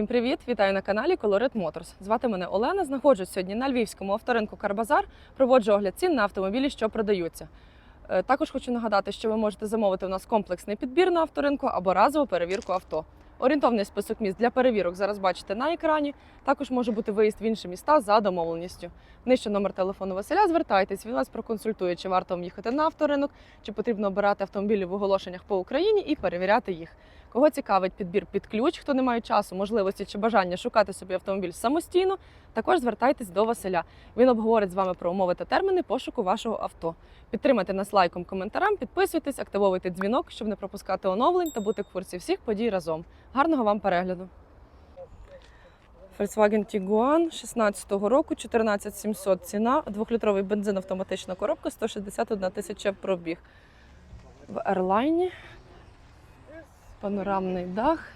Всім привіт! Вітаю на каналі Colored Motors. Звати мене Олена. Знаходжусь сьогодні на львівському авторинку Карбазар. Проводжу огляд цін на автомобілі, що продаються. Е, Також хочу нагадати, що ви можете замовити у нас комплексний підбір на авторинку або разову перевірку авто. Орієнтовний список міст для перевірок зараз бачите на екрані. Також може бути виїзд в інші міста за домовленістю. Нижче номер телефону Василя. Звертайтесь, він вас проконсультує, чи варто вам їхати на авторинок, чи потрібно обирати автомобілі в оголошеннях по Україні і перевіряти їх. Кого цікавить підбір під ключ, хто не має часу, можливості чи бажання шукати собі автомобіль самостійно, також звертайтесь до Василя. Він обговорить з вами про умови та терміни пошуку вашого авто. Підтримайте нас лайком, коментарем, підписуйтесь, активовуйте дзвінок, щоб не пропускати оновлень та бути в курсі всіх подій разом. Гарного вам перегляду! Volkswagen Tiguan 16-го року, 14700 ціна, двохлітровий бензин, автоматична коробка, 161 тисяча пробіг. В Airline панорамний дах,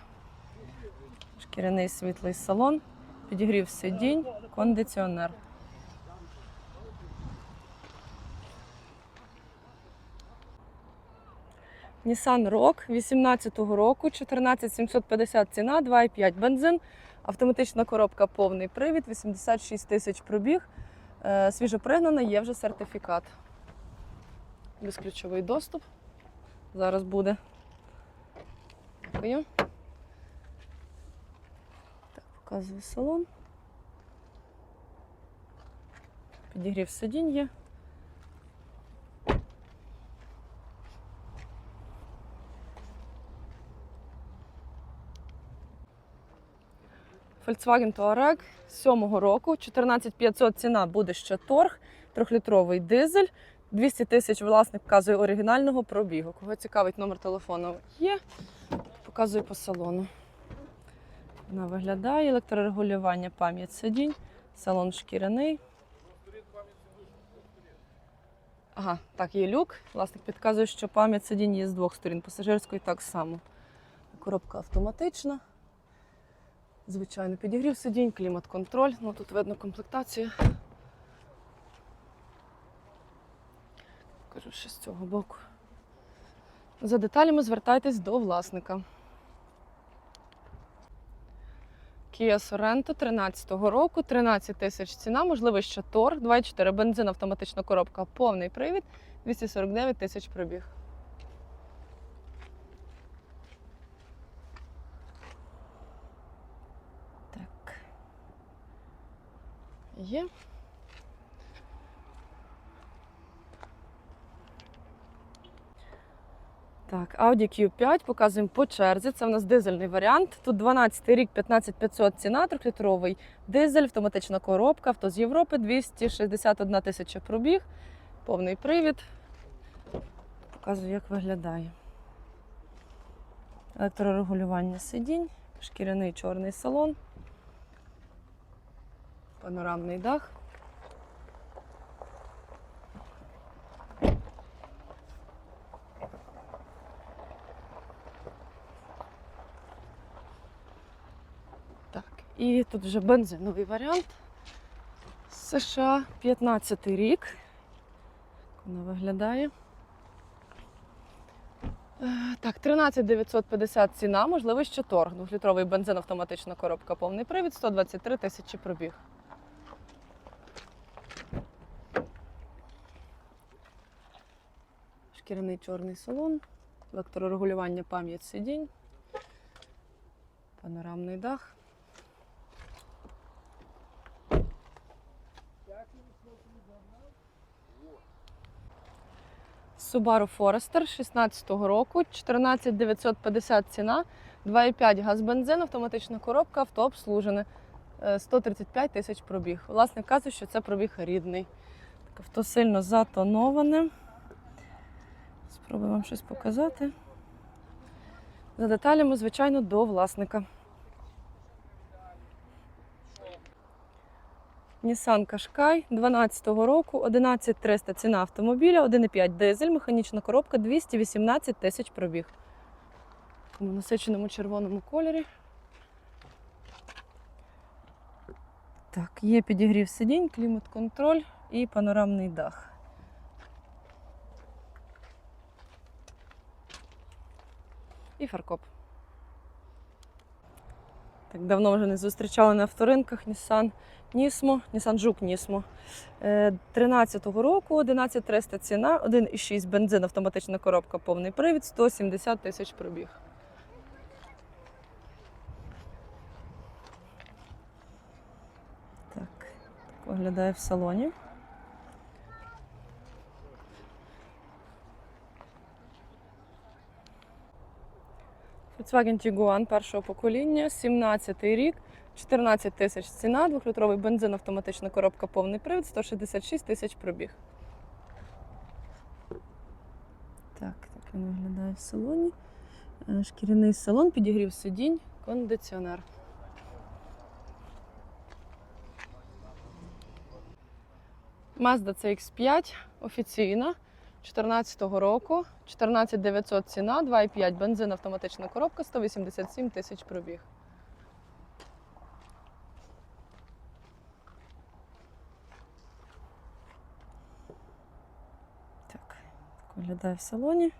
шкіряний світлий салон, підігрів сидінь, кондиціонер. Nissan Rogue 18-го року, 14750 ціна, 2,5 бензин, автоматична коробка повний привід, 86 тисяч пробіг. Е, Свіжопригнана, є вже сертифікат. Безключовий доступ. Зараз буде. Дякую. Так, показую салон. Підігрів сидінь є. Volkswagen Touareg 7-го року, 14500 ціна буде ще торг, трьохлітровий дизель, 200 тисяч власник вказує оригінального пробігу. Кого цікавить номер телефону є, показую по салону. Вона виглядає, електрорегулювання, пам'ять сидінь, салон шкіряний. Ага, так, є люк. Власник підказує, що пам'ять сидінь є з двох сторін, пасажирської так само. Коробка автоматична. Звичайно, підігрів сидінь, клімат-контроль. Ну тут видно комплектація. Покажу ще з цього боку. За деталями звертайтесь до власника. Kia Sorento 13-го року, 13 тисяч ціна, можливо, ще торг, 2,4 бензин, автоматична коробка, повний привід, 249 тисяч пробіг. Так. Є. Так, Audi Q5 показуємо по черзі. Це в нас дизельний варіант. Тут 12 рік, 15500 ціна, трьохлітровий дизель, автоматична коробка, авто з Європи, 261 тисяча пробіг, повний привід. Показую, як виглядає. Електрорегулювання сидінь, шкіряний чорний салон, панорамний дах. Так, і тут вже бензиновий варіант. США 15 рік. Вона виглядає. Е, Так, 13 950 ціна, можливо, ще торг. Двохлітровий бензин, автоматична коробка, повний привід, 123 тисячі пробіг. Шкіряний чорний салон, електрорегулювання пам'ять сидінь, панорамний дах. Subaru Forester 16-го року, 14 950 ціна, 2,5 газ бензин, автоматична коробка, авто обслужене. Е, 135 тисяч пробіг. Власник каже, що це пробіг рідний. Так, авто сильно затоноване. Спробую вам щось показати. За деталями, звичайно, до власника. Nissan Qashqai 12-го року, 11300 ціна автомобіля, 1,5 дизель, механічна коробка, 218 тисяч пробіг. У насиченому червоному кольорі. Так, є підігрів сидінь, клімат-контроль і панорамний дах. І фаркоп. Так давно вже не зустрічали на авторинках Nissan Nismo, Nissan Жук Nismo. Е, 13-го року 11300 ціна, 1,6 бензин, автоматична коробка, повний привід, 170 тисяч пробіг. Так, так виглядає в салоні. Volkswagen Tiguan першого покоління, 17 рік, 14 тисяч ціна, 2-літровий бензин, автоматична коробка, повний привід, 166 тисяч пробіг. Так, так він виглядає в салоні. Е, Шкіряний салон, підігрів сидінь, кондиціонер. Mazda CX5 офіційна 14-го року, 14900 ціна, 2,5 бензин, автоматична коробка, 187 тисяч пробіг. Так, виглядає в салоні.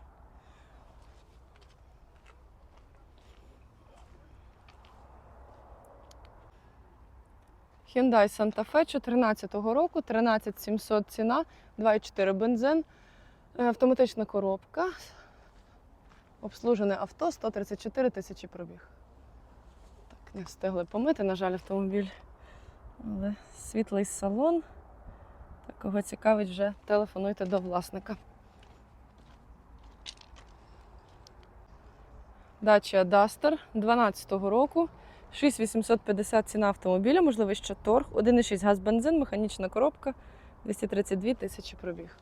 Hyundai Santa Fe 14-го року, 13700 ціна, 2,4 бензин, автоматична коробка, обслужене авто, 134 тисячі пробіг. Так, не встигли помити, на жаль, автомобіль. Але світлий салон. Так, кого цікавить, вже телефонуйте до власника. Dacia Duster 12-го року. 6850 ціна автомобіля, можливий ще торг, 1,6 газ бензин, механічна коробка, 232 тисячі пробіг.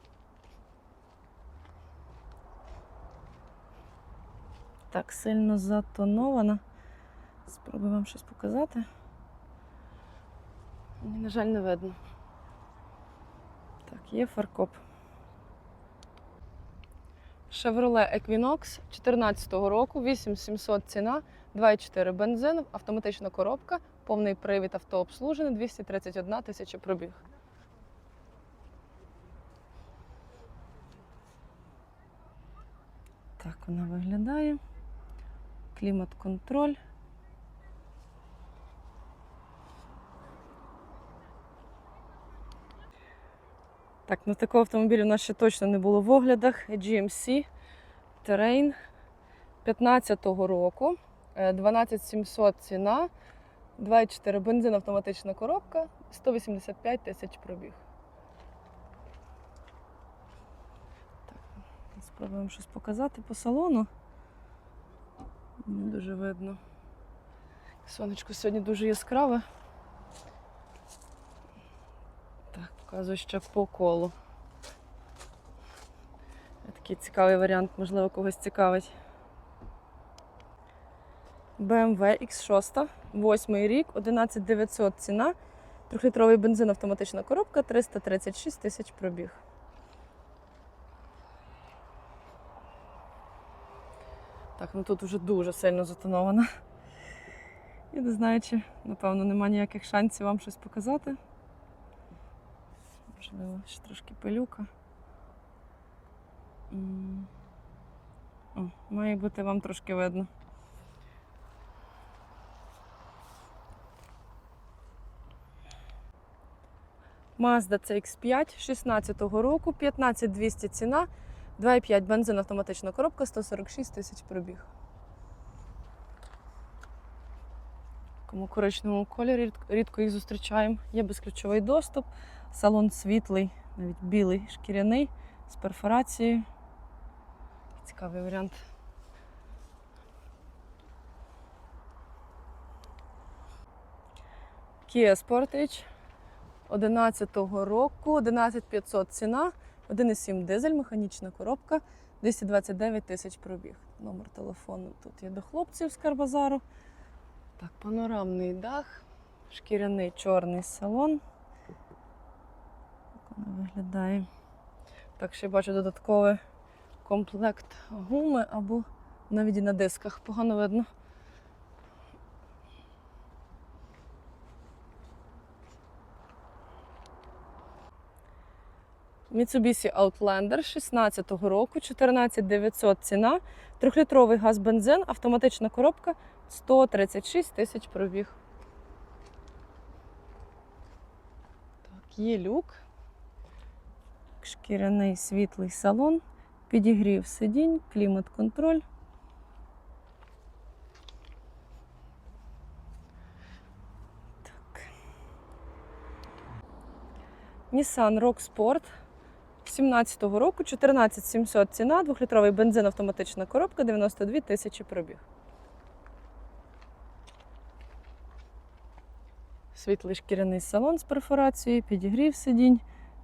Так, сильно затонована. Спробую вам щось показати. Мені, на жаль, не видно. Так, є фаркоп. Chevrolet Equinox 14-го року, 8700 ціна, 2,4 бензин, автоматична коробка, повний привід автообслужений, 231 тисяча пробіг. Так вона виглядає. Клімат-контроль. Так, ну такого автомобіля у нас ще точно не було в оглядах. GMC Terrain 15-го року. Е, 12700 ціна, 2,4 бензин, автоматична коробка, 185 тисяч пробіг. Так, спробуємо щось показати по салону. Не дуже видно. Сонечко сьогодні дуже яскраве. Так, показую ще по колу. Такий цікавий варіант, можливо, когось цікавить. BMW X6, 8 рік, 11900 ціна, 3-літровий бензин, автоматична коробка, 336 тисяч пробіг. Так, ну тут вже дуже сильно затонована. Я не знаю, чи, напевно, нема ніяких шансів вам щось показати. Можливо, ще трошки пилюка. О, має бути вам трошки видно. Mazda CX5 16-го року, 15200 ціна, 2,5 бензин, автоматична коробка, 146 тисяч пробіг. Такому коричневому кольорі рідко- рідко їх зустрічаємо. Є безключовий доступ, салон світлий, навіть білий, шкіряний, з перфорацією. Цікавий варіант. Kia Sportage 11-го року, 11500 ціна, 1,7 дизель, механічна коробка, 229 тисяч пробіг. Номер телефону тут є до хлопців з Карбазару. Так, панорамний дах, шкіряний чорний салон. Так воно виглядає. Так, ще бачу додатковий комплект гуми або навіть і на дисках. Погано видно. Mitsubishi Outlander 16-го року, 14900 ціна, 3-літровий газ бензин, автоматична коробка, 136 тисяч пробіг. Так, є люк. Шкіряний світлий салон, підігрів сидінь, клімат-контроль. Nissan Rock Sport 17-го року, 14700 ціна, 2-літровий бензин, автоматична коробка, 92 тисячі пробіг. Світлий шкіряний салон з перфорацією, підігрів сидінь,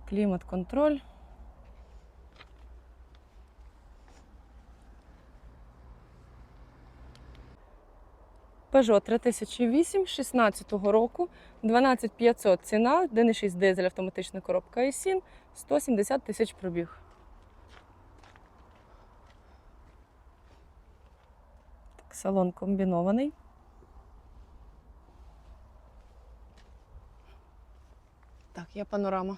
клімат-контроль. Peugeot 3008 16 року, 12500 ціна, 1,6 дизель автоматична коробка iSIN, 170 тисяч пробіг. Так, салон комбінований. Так, є панорама.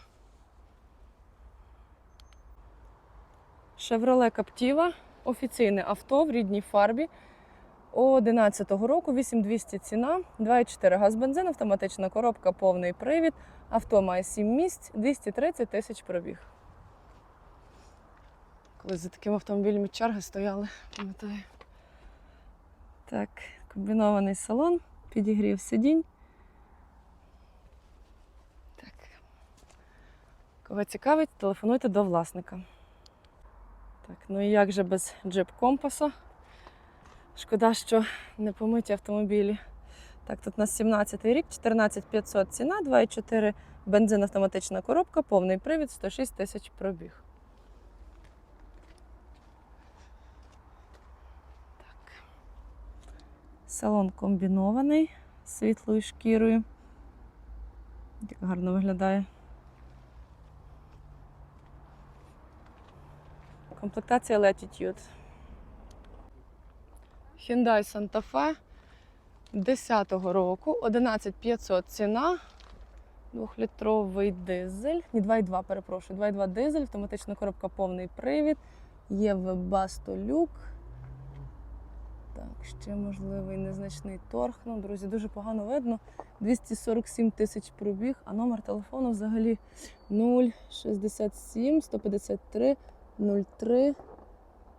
Chevrolet Captiva, офіційне авто в рідній фарбі. 11 року 8200 ціна, 2,4 газ бензин, автоматична коробка, повний привід. Авто має 7 місць, 230 тисяч пробіг. Колись за таким автомобілем черги стояли, пам'ятаю. Так, комбінований салон, підігрів сидінь. Так. Кого цікавить, телефонуйте до власника. Так, ну і як же без джип компаса? Шкода, що не помиті автомобілі. Так, тут у нас 17-й рік, 14500 ціна, 2,4 бензин автоматична коробка, повний привід, 106 тисяч пробіг. Так. Салон комбінований світлою шкірою. Як гарно виглядає. Комплектація Latitude. Hyundai Santa Fe 10-го року, 11500 ціна. Двохлітровий дизель. Ні, 2,2, перепрошую. 2,2 дизель, автоматична коробка повний привід. Є вебасто люк. Так, ще можливий незначний торг. Ну, друзі, дуже погано видно. 247 тисяч пробіг, а номер телефону взагалі 067 153 03.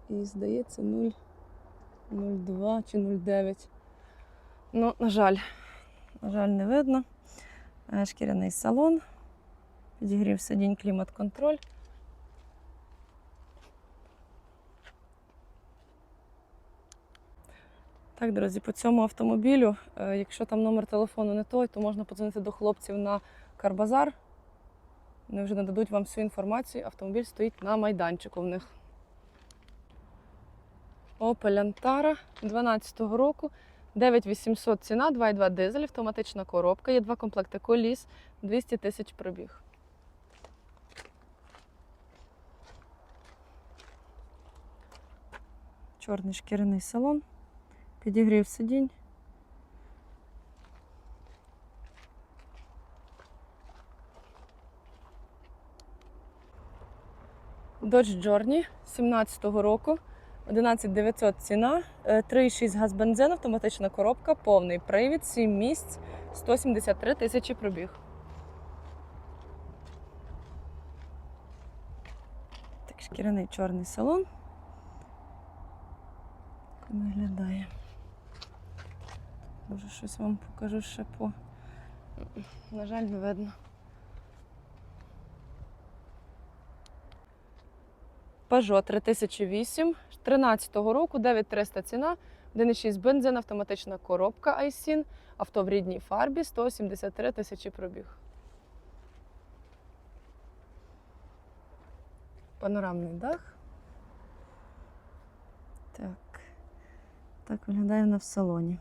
І здається, 0. 02 чи 09. Ну, на жаль, на жаль, не видно. Е, Шкіряний салон. Підігрів сидінь клімат-контроль. Так, друзі, по цьому автомобілю, е, якщо там номер телефону не той, то можна подзвонити до хлопців на Карбазар. Вони вже нададуть вам всю інформацію. Автомобіль стоїть на майданчику в них. Opel Antara 12-го року. 9800 ціна, 2,2 дизель, автоматична коробка. Є два комплекти коліс, 200 тисяч пробіг. Чорний шкіряний салон. Підігрів сидінь. Dodge Journey 17-го року. 11900 ціна, е, 3,6 газ бензин, автоматична коробка, повний привід, 7 місць, 173 тисячі пробіг. Так, шкіряний чорний салон. Так виглядає. Може, щось вам покажу ще по. На жаль, не видно. Peugeot 3008 13-го року, 9300 ціна, 1,6 бензин, автоматична коробка iSIN, авто в рідній фарбі, 173 тисячі пробіг. Панорамний дах. Так. Так виглядає вона в салоні.